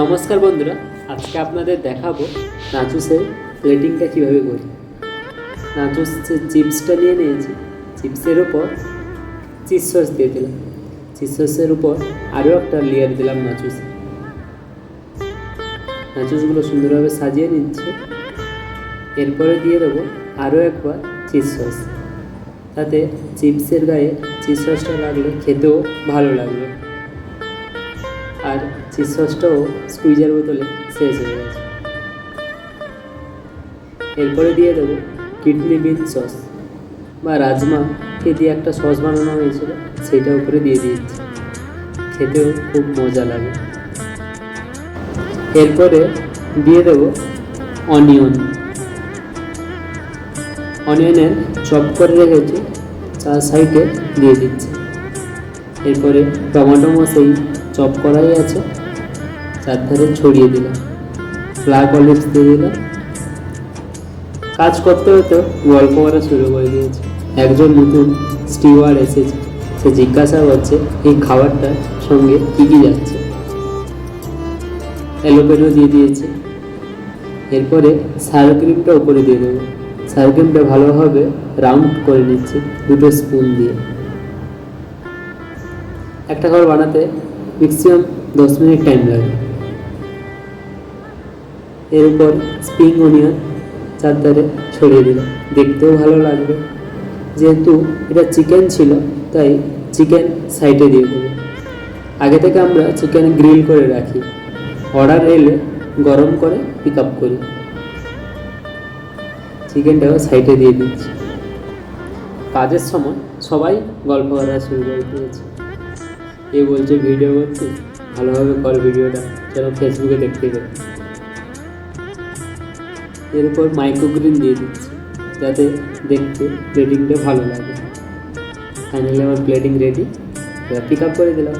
নমস্কার বন্ধুরা, আজকে আপনাদের দেখাবো নাচুসের প্লেটিংটা কীভাবে করি। নাচুস চিপসটা নিয়ে নিয়েছি চিপসের উপর চিজ সস দিয়ে দিলাম। চিজ সসের উপর আরও একটা লেয়ার দিলাম নাচুস। নাচুসগুলো সুন্দরভাবে সাজিয়ে নিচ্ছে। এরপরে দিয়ে দেবো আরও একবার চিজ সস তাতে চিপসের গায়ে চিজ সসটা লাগলে খেতেও ভালো লাগবে। আর চিজ সসটাও স্কুইজার বোতলে শেষ হয়ে গেছে। এরপরে দিয়ে দেবো কিডনি বিন সস বা রাজমাকে দিয়ে একটা সস বানানো হয়েছিল সেটা উপরে দিয়ে দিয়েছি। খেতেও খুব মজা লাগে। এরপরে দিয়ে দেবো অনিয়ন অনিয়নের চপ করে রেখেছি চার সাইডে দিয়ে দিচ্ছি। এরপরে টমেটো সেই চপ করাই আছে চার ধারে ছড়িয়ে দিলাম। ব্ল্যাক অলিভস দিয়ে দিলাম। কাজ করতে হতে গল্প করা শুরু করে দিয়েছে। একজন নতুন স্টিওয়ার এসেছে। সে জিজ্ঞাসা করছে, এই খাবারটার সঙ্গে কী কী যাচ্ছে? এলোপেলো দিয়ে দিয়েছে। এরপরে সার ক্রিমটা উপরে দিয়ে দেবো। সার ক্রিমটা ভালোভাবে রাউন্ড করে নিচ্ছে দুটো স্পুন দিয়ে। একটা খাবার বানাতে ম্যাক্সিমাম দশ মিনিট টাইম লাগে। এর উপর স্প্রিং অনিয়ন চারধারে ছড়িয়ে দিলাম। দেখতেও ভালো লাগবে। যেহেতু এটা চিকেন ছিল, তাই চিকেন সাইডে দিয়ে দেবো। আগে থেকে আমরা চিকেন গ্রিল করে রাখি। অর্ডার এলে গরম করে পিক আপ করি চিকেনটাও সাইডে দিয়ে দিচ্ছি। কাজের সময় সবাই গল্প করা শুরু করে দিয়েছে। এ বলছে ভিডিও করছি। ভালোভাবে কর ভিডিওটা যেন ফেসবুকে দেখতে পাবে এরপর মাইক্রোগ্রিন দিয়ে দিচ্ছি, যাতে দেখতে প্লেটিংটা ভালো লাগে। ফাইনালি আমার প্লেটিং রেডি পিক আপ করে দিলাম।